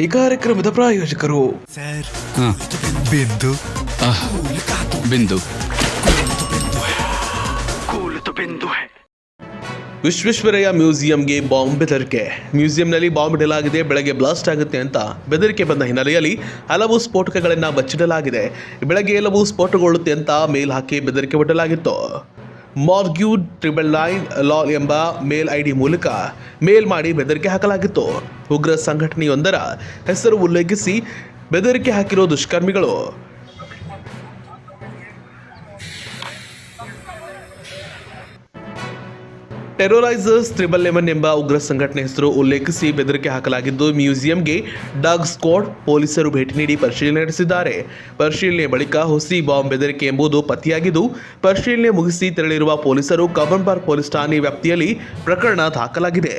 ಈ ಕಾರ್ಯಕ್ರಮದ ಪ್ರಾಯೋಜಕರು. ಬಿಂದು. ಬಿಂದು. ವಿಶ್ವೇಶ್ವರಯ್ಯ ಮ್ಯೂಸಿಯಂಗೆ ಬಾಂಬ್ ಬೆದರಿಕೆ. ಮ್ಯೂಸಿಯಂನಲ್ಲಿ ಬಾಂಬ್ ಇಡಲಾಗಿದೆ ಬೆಳಗ್ಗೆ ಬ್ಲಾಸ್ಟ್ ಆಗುತ್ತೆ ಅಂತ ಬೆದರಿಕೆ ಬಂದ ಹಿನ್ನೆಲೆಯಲ್ಲಿ ಹಲವು ಸ್ಫೋಟಕಗಳನ್ನು ಬಚ್ಚಿಡಲಾಗಿದೆ. ಬೆಳಗ್ಗೆ ಎಲ್ಲವೂ ಸ್ಫೋಟಗೊಳ್ಳುತ್ತೆ ಅಂತ ಮೇಲ್ ಹಾಕಿ ಬೆದರಿಕೆ ಒಡ್ಡಲಾಗಿತ್ತು. ಮಾರ್ಗ್ಯೂಡ್ ಟ್ರಿಬಲ್ ನೈನ್ ಲಾಲ್ ಎಂಬ ಮೇಲ್ ಐಡಿ ಮೂಲಕ ಮೇಲ್ ಮಾಡಿ ಬೆದರಿಕೆ ಹಾಕಲಾಗಿತ್ತು. ಉಗ್ರ ಸಂಘಟನೆಯೊಂದರ ಹೆಸರು ಉಲ್ಲೇಖಿಸಿ ಬೆದರಿಕೆ ಹಾಕಿರೋ ದುಷ್ಕರ್ಮಿಗಳು. ಟೆರೋರೈಸರ್ಸ್ ತ್ರಿಬಲ್ ಲೆವೆನ್ ಎಂಬ ಉಗ್ರ ಸಂಘಟನೆ ಹೆಸರು ಉಲ್ಲೇಖಿಸಿ ಬೆದರಿಕೆ ಹಾಕಲಾಗಿದ್ದು, ಮ್ಯೂಸಿಯಂಗೆ ಡಾಗ್ ಸ್ಕ್ವಾಡ್ ಪೊಲೀಸರು ಭೇಟಿ ನೀಡಿ ಪರಿಶೀಲನೆ ನಡೆಸಿದ್ದಾರೆ. ಪರಿಶೀಲನೆ ಬಳಿಕ ಹುಸಿ ಬಾಂಬ್ ಬೆದರಿಕೆ ಎಂಬುದು ಪತ್ತೆಯಾಗಿದ್ದು, ಪರಿಶೀಲನೆ ಮುಗಿಸಿ ತೆರಳಿರುವ ಪೊಲೀಸರು ಕಬ್ಬನ್ ಪೊಲೀಸ್ ಠಾಣೆ ವ್ಯಾಪ್ತಿಯಲ್ಲಿ ಪ್ರಕರಣ ದಾಖಲಾಗಿದೆ.